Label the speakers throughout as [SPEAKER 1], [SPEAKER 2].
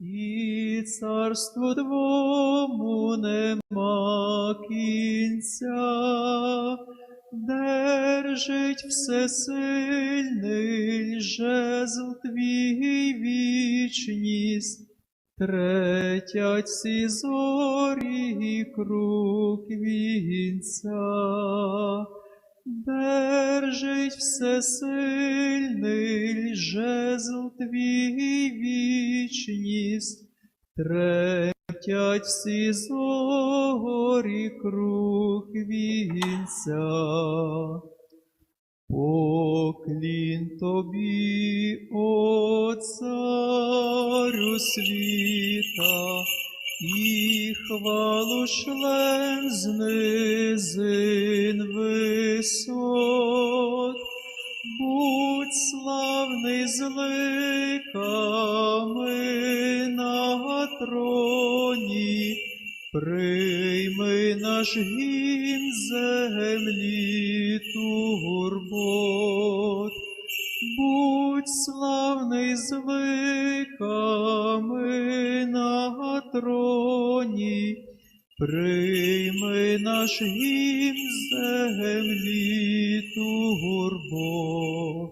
[SPEAKER 1] і царство твому нема кінця, держить всесильний жезл твій вічність, третять всі зорі круг вінця. Держить всесильний жезл твій вічність, третять всі зорі круг вінця. Поклін тобі, о царю світа, і хвалу шлем з низин висот. Будь славний з ликами на троні, прийми наш гімн землі турбот. Будь славний з наш гімн землі турбот.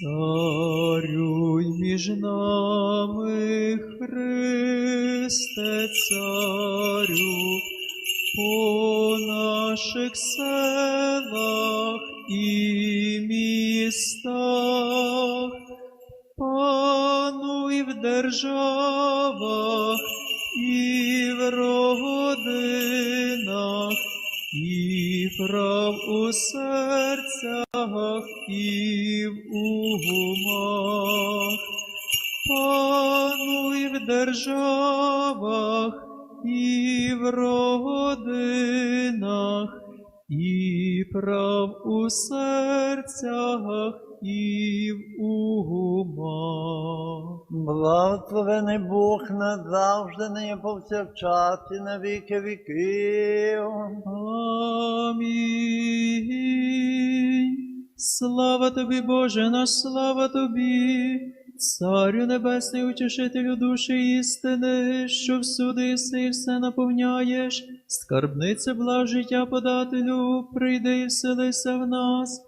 [SPEAKER 1] Царюй між нами, Христе, царю, по наших селах і містах, пануй в державах і прав у серцях, і в умах, пануй в державах і в родинах, і прав у серцях, і в умах.
[SPEAKER 2] Благословений Бог назавжди, не повсякчас і на віки віків.
[SPEAKER 1] Амінь. Слава тобі, Боже наш, слава тобі, Царю Небесний, утішителю душі істини, що всюди і все наповняєш, скарбниця благ життя подателю, прийди і вселися в нас,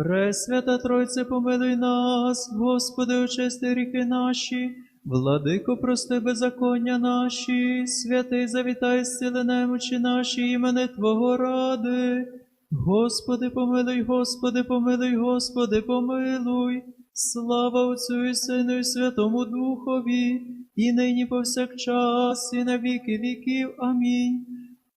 [SPEAKER 1] Пресвята Тройце, помилуй нас, Господи, очисти гріхи наші. Владико, прости беззаконня наші, святий завітай сили немочі наші, імени Твого ради. Господи, помилуй, Господи, помилуй, Господи, помилуй. Слава Отцю і Сину, і Святому Духові, і нині повсякчас, і на віки віків. Амінь.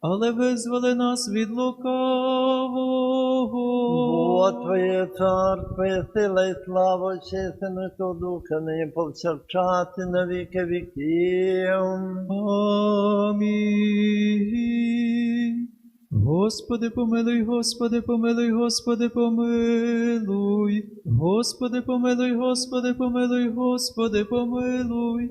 [SPEAKER 1] але визволи нас від лукавого.
[SPEAKER 2] Бо Твоє царство, є сила і слава, чесне то духа, не повсякчас на віки віків.
[SPEAKER 1] Амінь. Господи, помилуй, Господи, помилуй, Господи, помилуй. Господи, помилуй, Господи, помилуй, Господи, помилуй.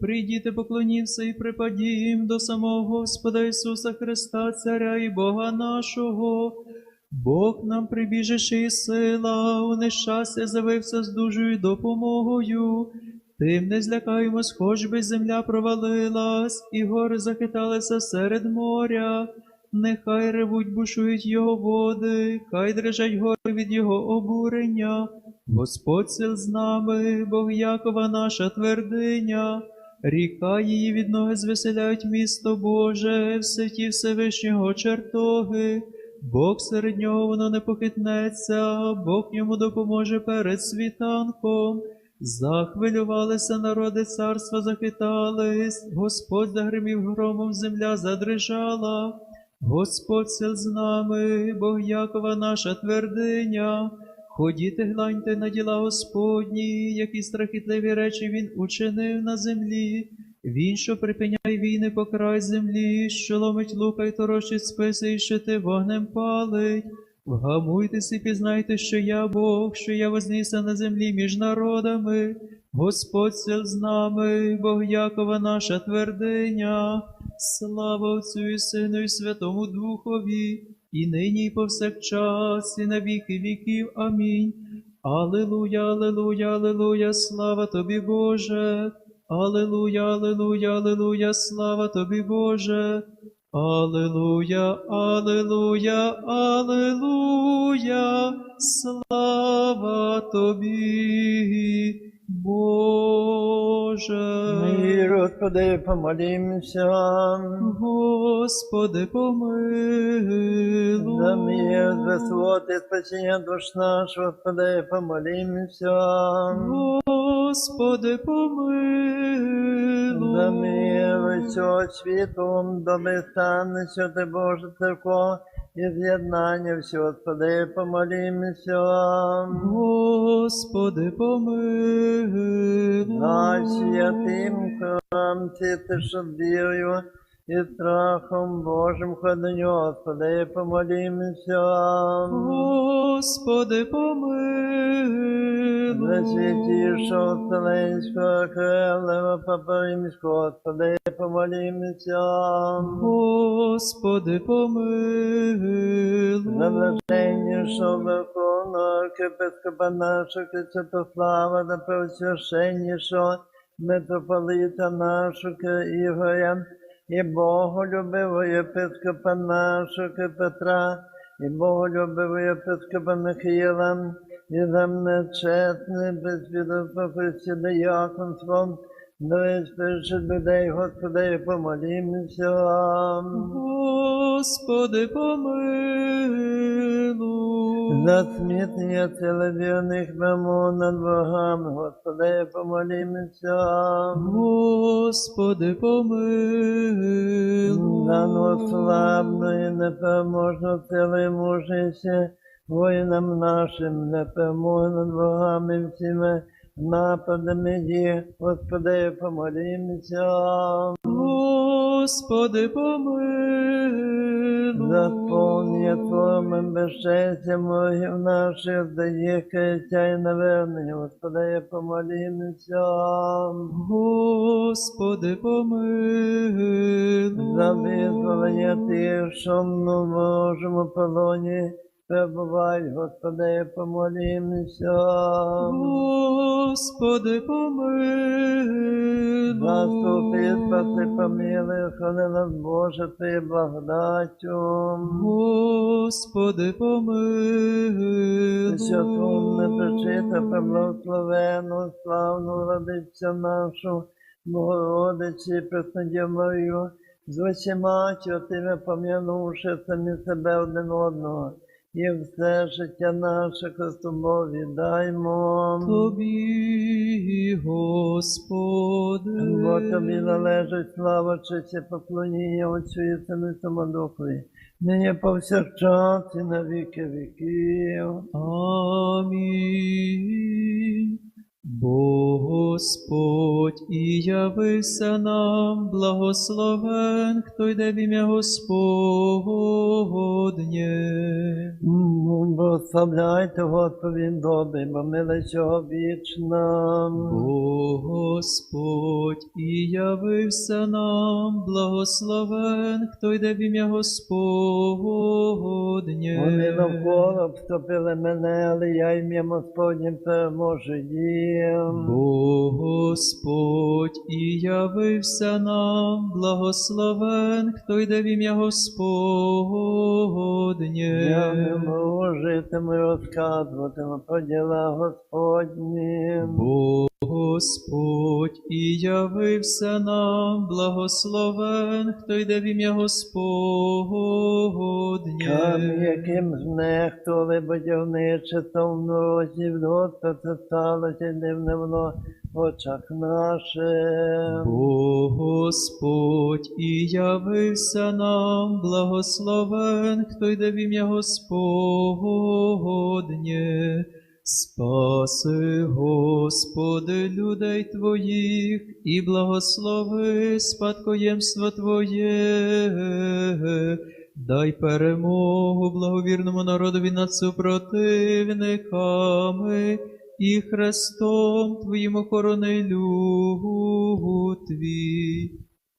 [SPEAKER 1] Прийдіте, поклонімся і припадім до самого Господа Ісуса Христа, Царя і Бога нашого. Бог нам прибіжище і сила, у нещастя завився з дужою допомогою. Тим не злякаємось, хоч би земля провалилась, і гори захиталися серед моря. Нехай ревуть, бушують його води, хай дрижать гори від його обурення. Господь сил з нами, Бог Якова наша твердиня. Ріка її від ноги звеселяють місто Боже, все ті Всевишнього чертоги. Бог серед нього воно не похитнеться, Бог йому допоможе перед світанком. Захвилювалися народи, царства захитались, Господь загримів громом, земля задрижала. Господь сил з нами, Бог Якова наша твердиня. Ходіте, гляньте на діла Господні, які страхітливі речі Він учинив на землі. Він, що припиняє війни по край землі, що ломить лука й торочить списи, і щити вогнем палить. Вгамуйтесь і пізнайте, що я Бог, що я вознісся на землі між народами. Господь сил з нами, Бог Якова наша твердиня. Слава Отцю і Сину, і Святому Духові, і нині, і повсякчас, і на віки віків. Амінь. Алилуя, алилуя, алилуя, слава тобі, Боже. Алилуя, алилуя, алилуя, слава тобі, Боже. Алилуя, алилуя, алилуя, слава тобі, Боже.
[SPEAKER 2] Мир, Господи, помолимся.
[SPEAKER 1] Господи, помилуй.
[SPEAKER 2] За мир, за свободу, спасение душ наш, Господи, помолимся.
[SPEAKER 1] Господи, помилуй.
[SPEAKER 2] За мир, всього світу, доби стане, що ти Боже церква, всього, Господи, помолимся.
[SPEAKER 1] Господи, помилуй.
[SPEAKER 2] Наш святим храм, ти що вірою і страхом Божим ходеню, Господи, помолимся.
[SPEAKER 1] Господи, помилуй.
[SPEAKER 2] За святішого Вселенського Крилева Папа Римського, Господи, помолимся.
[SPEAKER 1] Господи, помилуй.
[SPEAKER 2] За блаженнішого Верховного Епископа нашого Святослава, за пресвященнішого митрополита нашого Ігоря, і Боголюбивого єпископа нашого Петра, і Боголюбивого єпископа Михаїла, і за нечесне, безвідомо Христі дияконством, Дивись перед людей, Господи, помолімося.
[SPEAKER 1] Господи, помилуй.
[SPEAKER 2] За смітнення ціловірних вимог над богами, Господи, помолімося.
[SPEAKER 1] Господи, помилуй.
[SPEAKER 2] Славну і непереможну силу і воїнам нашим, неперемогу над богами всіми, нападами Господи, помолімося.
[SPEAKER 1] Господи, помилуй.
[SPEAKER 2] Заповнює Твоїм безчестям ворогів наших, дає каяття і навернення, Господи, помолімося.
[SPEAKER 1] Господи, помилуй.
[SPEAKER 2] За визволення тих, що в ворожому полоні перебувають, Господи, помолімося.
[SPEAKER 1] Господи, помилуй.
[SPEAKER 2] Заступи, спаси, помилуй, храни нас, Боже, Ти благодаттю.
[SPEAKER 1] Господи, помилуй.
[SPEAKER 2] Святу непричита, преблагословену, славну родицю нашу, Богородиці, Преснодів Марію, з усіма чотири пом'янувши самі себе один одного, і все життя наше Христомові даймо.
[SPEAKER 1] Тобі, Господи.
[SPEAKER 2] Бо тобі належить слава, честь і поклоніння Отцю і Сину Самодухові, нині повсякчас і на віки віків.
[SPEAKER 1] Амінь. Бо Господь і явися нам, благословен, хто йде в ім'я Господнє.
[SPEAKER 2] М, Благословляйте, Господь він добрий, бо милий цього вічна.
[SPEAKER 1] Бо Господь і явився нам, благословен, хто йде в ім'я Господнє.
[SPEAKER 2] Вони навколо обступили мене, але я ім'ям Господнім переможу їм.
[SPEAKER 1] Бо Господь і явився нам, благословен, хто йде в ім'я Господнє.
[SPEAKER 2] Я не можу житиму і розказуватиму про діла Господні.
[SPEAKER 1] Бо Господь і явився нам, благословен, хто йде в ім'я Господнє.
[SPEAKER 2] Камінь, яким знехтували будівниче, то в нозі в Господь це сталося, дивне воно в очах наших.
[SPEAKER 1] Бо Господь і явився нам, благословен, хто йде в ім'я Господнє. Спаси, Господи, людей Твоїх, і благослови спадкоємство Твоє. Дай перемогу благовірному народові над супротивниками, і Христом Твоїм охорони Твій.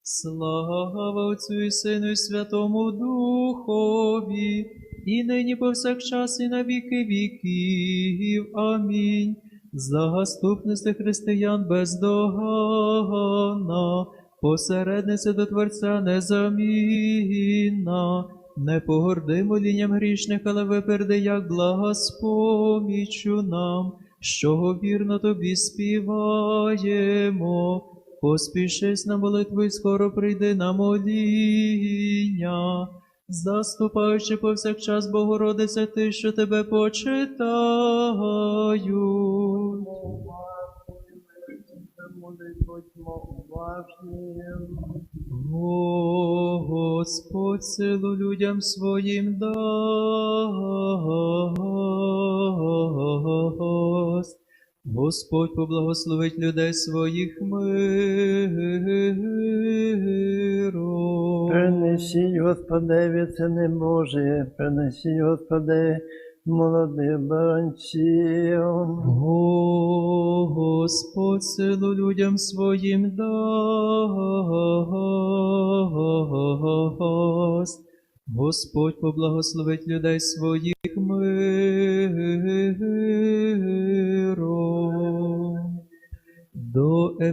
[SPEAKER 1] Слава Отцю і Сину і Святому Духові, і нині повсякчас, і на віки віків. Амінь. Заступниця християн бездоганна, посередниця до Творця незамінна, не погорди молінням грішних, але виперди, як блага спомічу нам, що вірно тобі співаємо. Поспішись на молитву і скоро прийди на моління. Заступаючи повсякчас, Богородице, ти, що тебе
[SPEAKER 2] уважні.
[SPEAKER 1] О, Господь, силу людям своїм дасть. Господь поблагословить людей своїх миром.
[SPEAKER 2] Принесіть, Господи, це не Боже, принесіть, Господи, молодих баранців.
[SPEAKER 1] Господь, силу людям своїм дасть. Господь поблагословить людей своїх миром.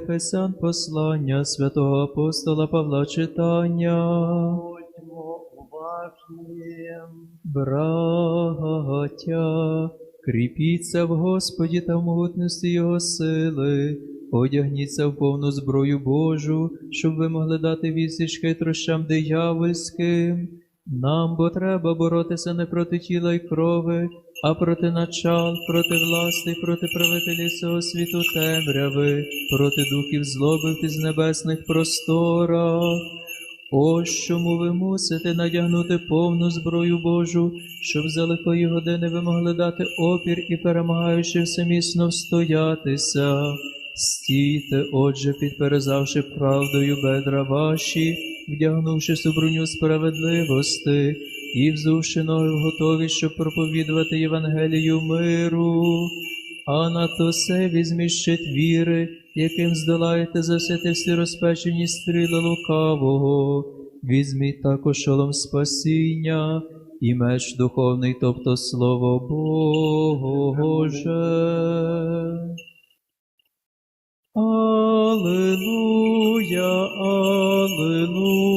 [SPEAKER 1] Ефесян послання святого апостола Павла читання.
[SPEAKER 2] Будьмо уважні.
[SPEAKER 1] Браття, кріпіться в Господі та в могутності Його сили, одягніться в повну зброю Божу, щоб ви могли дати відсіч хитрощам диявольським. Нам бо треба боротися не проти тіла й крови, а проти начал, проти власти, проти правителів цього світу темряви, проти духів злоби в піднебесних просторах. Ось чому ви мусите надягнути повну зброю Божу, щоб за лихої години ви могли дати опір і, перемагаючи все міцно встоятися. Стійте, отже, підперезавши правдою бедра ваші, вдягнувши броню справедливости і взувши ноги в готові, щоб проповідувати Євангелію миру. А на то се візьміть щит віри, яким здолаєте засити всі розпечені стріли лукавого. Візьміть також шолом спасіння і меч духовний, тобто Слово Боже. Аллилуйя, Аллилуйя,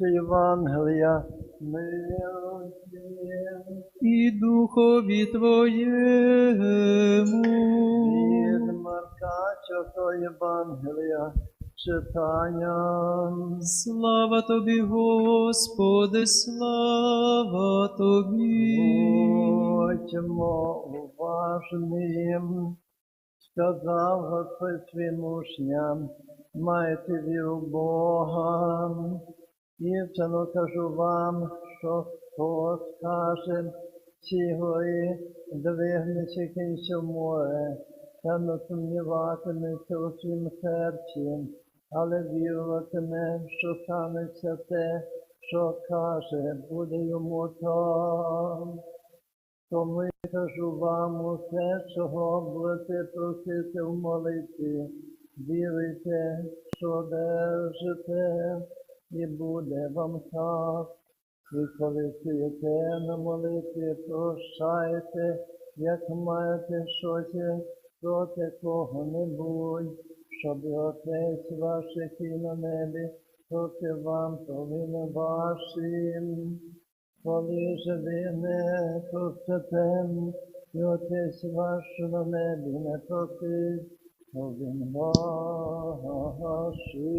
[SPEAKER 2] Десь Євангелія
[SPEAKER 1] і духові Твоєму.
[SPEAKER 2] Від Марка Святого Євангелія читання.
[SPEAKER 1] Слава Тобі, Господи, слава Тобі.
[SPEAKER 2] Будьмо уважним, сказав Господь своїм учням, майте віру Бога. Істинно кажу вам, що хто скаже ці гори, двигнеться кінцю море, та не сумніватиметься у своїм серці, але віруватиме, що станеться те, що каже, буде йому там. Тому я кажу вам усе, чого будете просити в молитві. Віруйте, що держите, і буде вам так. І коли стоїте на молитві, прощайте, як маєте щось проти кого-небудь, щоб Отець ваш, який на небі, проти вам провини ваші. Коли же ви не простите, і Отець ваш на небі не простить, то він ваший.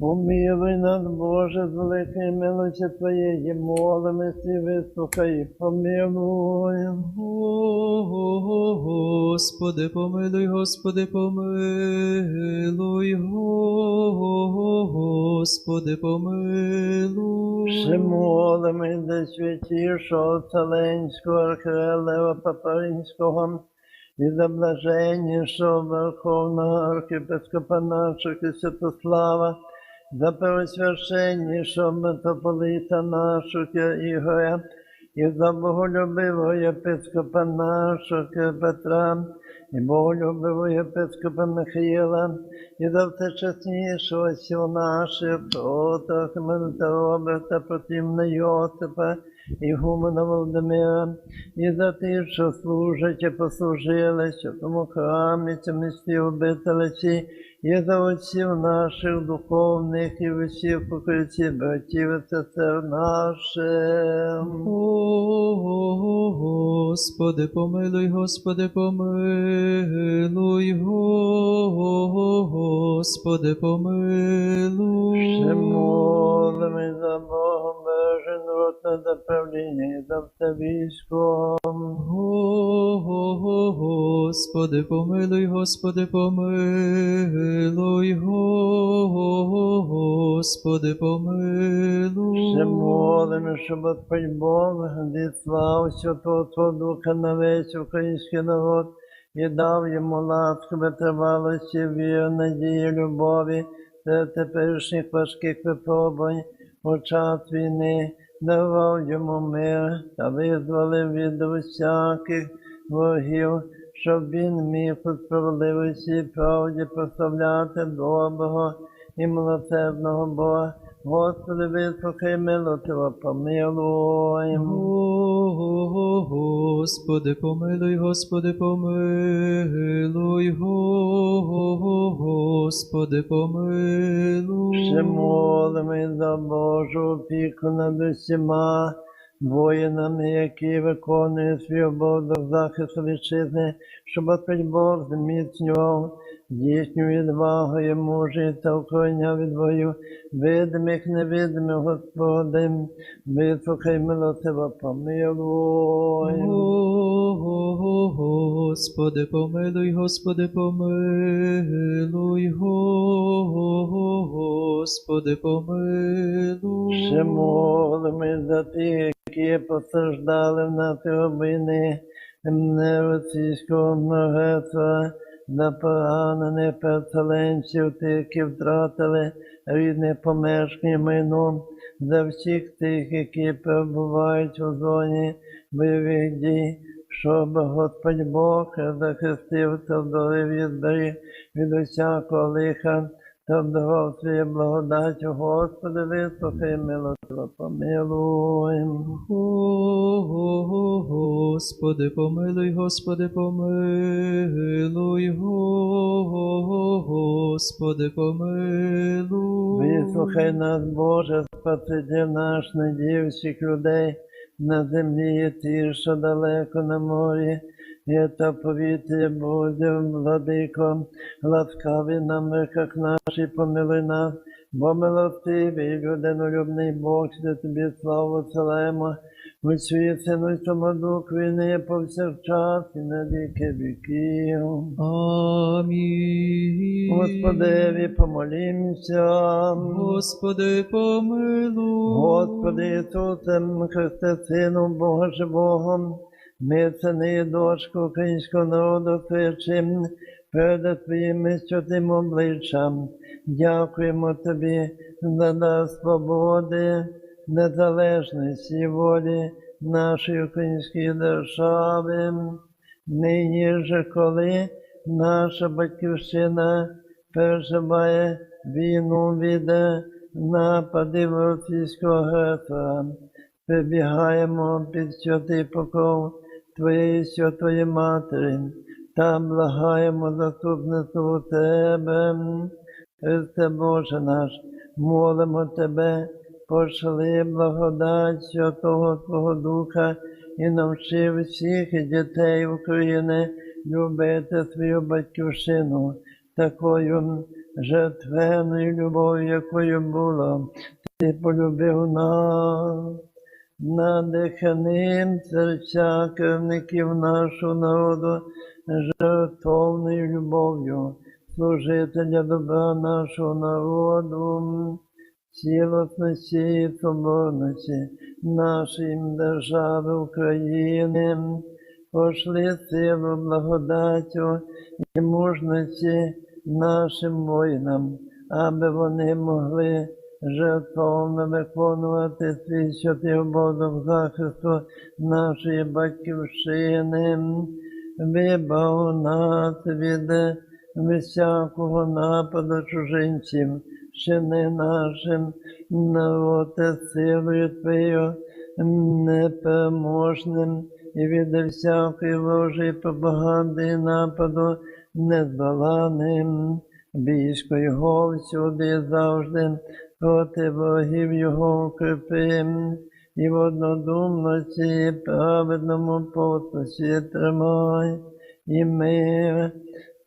[SPEAKER 2] Помилуй нас, Боже, з великої милості Твоєї, молимося і вислухай, помилуй.
[SPEAKER 1] Господи, помилуй, Господи, помилуй, Господи, помилуй.
[SPEAKER 2] Ще молимось до святішого Вселенського архиелева Папаринського і за блаженнішого Верховного архіпископа нашого Святослава, за преосвященнішого митрополита нашого Ігоря, і за боголюбивого єпископа нашого Петра, і боголюбивого єпископа Михаїла, і за всечеснішого сіл наших, Мельта Роберта, противна Йосипа, і Гумана Володимира, і за тих, що служать і послужили, що тому храмі цьому місті обителиці, і за отців наших духовних і усіх покриттів братів і сестер наших.
[SPEAKER 1] Господи, помилуй, Господи, помилуй, Господи, помилуй.
[SPEAKER 2] Ще молимо за Богом бережен рот за правління і за.
[SPEAKER 1] Господи, помилуй, Господи, помилуй, Господи, помилуй.
[SPEAKER 2] Ще молимо, щоб Господь Бог відслав Святого Твого Духа на весь український народ і дав йому ласку витривалості, віри, надії, любові та теперішніх важких випробувань у час війни, давав йому мир та визволив від усяких ворогів, щоб він міг у справедливості правді прославляти доброго і милосердного Бога. Господи, вислухай милостиво, помилуй.
[SPEAKER 1] Господи, помилуй, Господи, помилуй, Господи, помилуй.
[SPEAKER 2] Ще молимо за Божу опіку над усіма воїнами, які виконують свій обов'язок захисту вітчизни, щоб Господь Бог зміцнював їхню відвагу і мужність та охороняв від бою, видимих, невидимих, Господи, вислухай милостиво, помилуй.
[SPEAKER 1] Господи, помилуй, Господи, помилуй, Господи, помилуй.
[SPEAKER 2] Ще молимо за тих, які постраждали в війни, не російського многоцтва, за поранених переселенців, тих, які втратили рідне помешкання майно, за всіх тих, які перебувають у зоні бойових дій, щоб Господь Бог захистив та і зберіг від усякого лиха та вдавав Твоє благодаттю, Господи, вислухай милостиво, помилуй.
[SPEAKER 1] Господи, помилуй, Господи, помилуй, Господи, помилуй.
[SPEAKER 2] Вислухай нас, Боже, Спаситель наш, надій всіх людей на землі і ті, що далеко на морі, та повітря буде, владико, ласкавий нам веках наші, помилуй нас, бо милостивий, людинолюбний Бог, що тобі славу целемо, Отцю Сину і Самодуху, і не повсякчас, і на віки віків.
[SPEAKER 1] Амінь.
[SPEAKER 2] Господеві помолімся.
[SPEAKER 1] Господи, помилуй.
[SPEAKER 2] Господи Ісусе, Христе, Сину Бога живого, ми, сини і дочку українського народу, свячим перед Твоїми святим обличчям. Дякуємо Тобі за дар свободи, незалежності волі нашої української держави. Нині же, коли наша батьківщина переживає війну від нападів російського агресора, прибігаємо під святий покров Твоєї святої Матері та благаємо заступництво у Тебе, Христе Боже наш, молимо Тебе, пошли благодать Святого Твого Духа і навчи всіх дітей України любити свою батьківщину такою жертвенною любов'ю, якою було. Ти полюбив нас, надиханим серця керівників нашого народу, жертовною любов'ю, служителя добра нашого народу, цілісності і соборності нашої держави України, пошли силу, благодаттю і мужності нашим воїнам, аби вони могли жертовно виконувати свій святий обов'язок захисту нашої батьківщини, вибав нас від всякого нападу чужинців, ще не нашим народ силою Твоєю непереможним і від всякої ворожої пропаганди і нападу нездоланим. Військо його всюди завжди проти ворогів його укріпим, і в однодумності праведному послусі тримай, і мир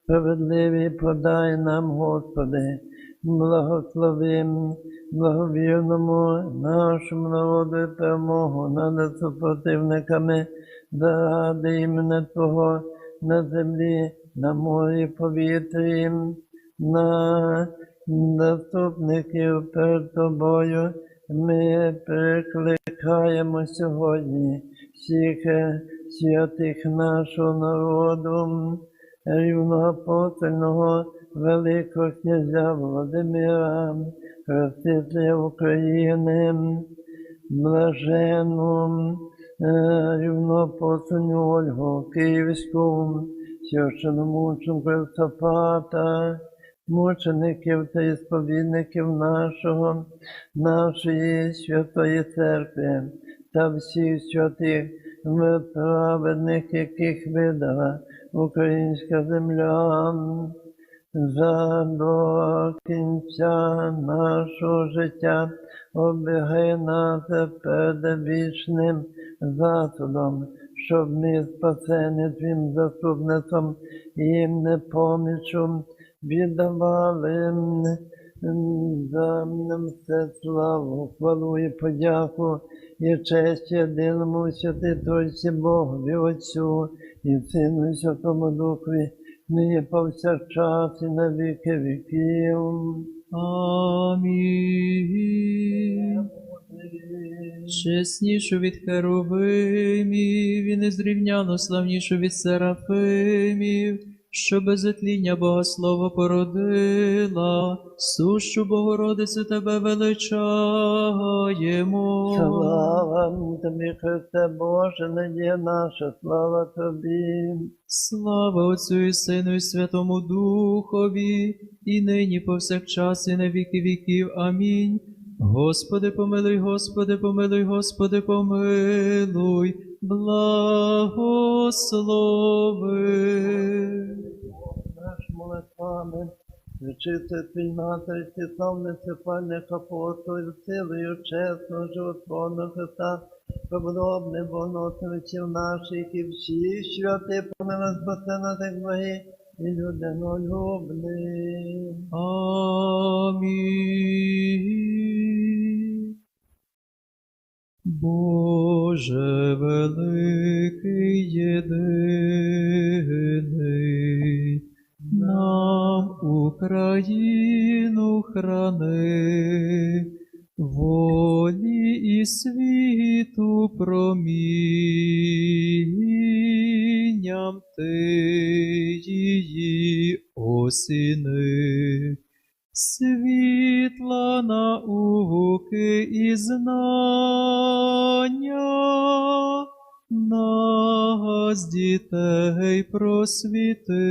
[SPEAKER 2] справедливий подай нам, Господи, благословим, благовірному нашому народу перемогу над супротивниками заради імені Твого на землі, на морі, повітрі, на заступників перед Тобою. Ми прикликаємо сьогодні всіх е, святих нашого народу, рівноапостольного Великого князя Володимира, Хрестителя України, блажену е, рівноапостольну Ольгу Київську, священомученку Євсафата, мучеників та ісповідників нашого, нашої святої церкви та всіх святих праведних, яких видала українська земля. За до кінця нашого життя обігай нас перед вічним засудом, щоб ми спасені Твім заступництвом і непомічу віддавали нам все славу, хвалу і подяку, і честь єдиному святи Тройці Богові Отцю і Сину і Святому Духові, нині повсякчас і на віки віків.
[SPEAKER 1] Амінь. Чеснішу від херовимів і незрівняно славнішу від серафимів, що без отління Богослова породила, сущу Богородицю тебе величаємо.
[SPEAKER 2] Слава тобі, Христе Боже, надія наша, слава тобі.
[SPEAKER 1] Слава Отцю і Сину і Святому Духові, і нині повсякчас, і на віки віків. Амінь. Господи, помилуй, Господи, помилуй, Господи, помилуй, благослови.
[SPEAKER 2] Наш молитвами, Вчити твій матері, славниці пальних апостолів, силою чесного животворного Христа, побудовне боносовичів наших і всі святи помила спасе нас як благі і людинолюбний.
[SPEAKER 1] Амінь. Боже великий єдиний, нам Україну храни, волі і світу промінням ти її осіни світла науки і знання, нас дітей просвіти,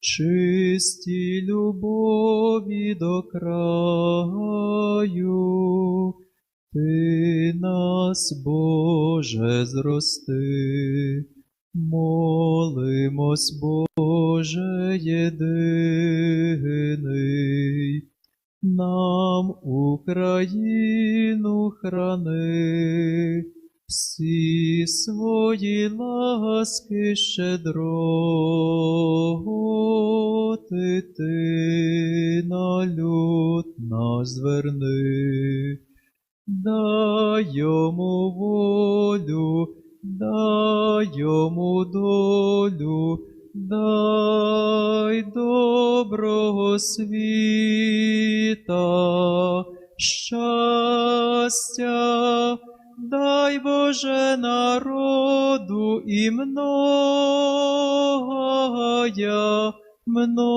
[SPEAKER 1] чисті любові до краю, ти нас, Боже, зрости. Молимось, Боже єдиний, нам Україну храни, всі свої ласки щедроти ти на люд нас зверни, дай йому волю, дай йому долю, дай доброго світа, щастя, дай Боже народу і многая, многая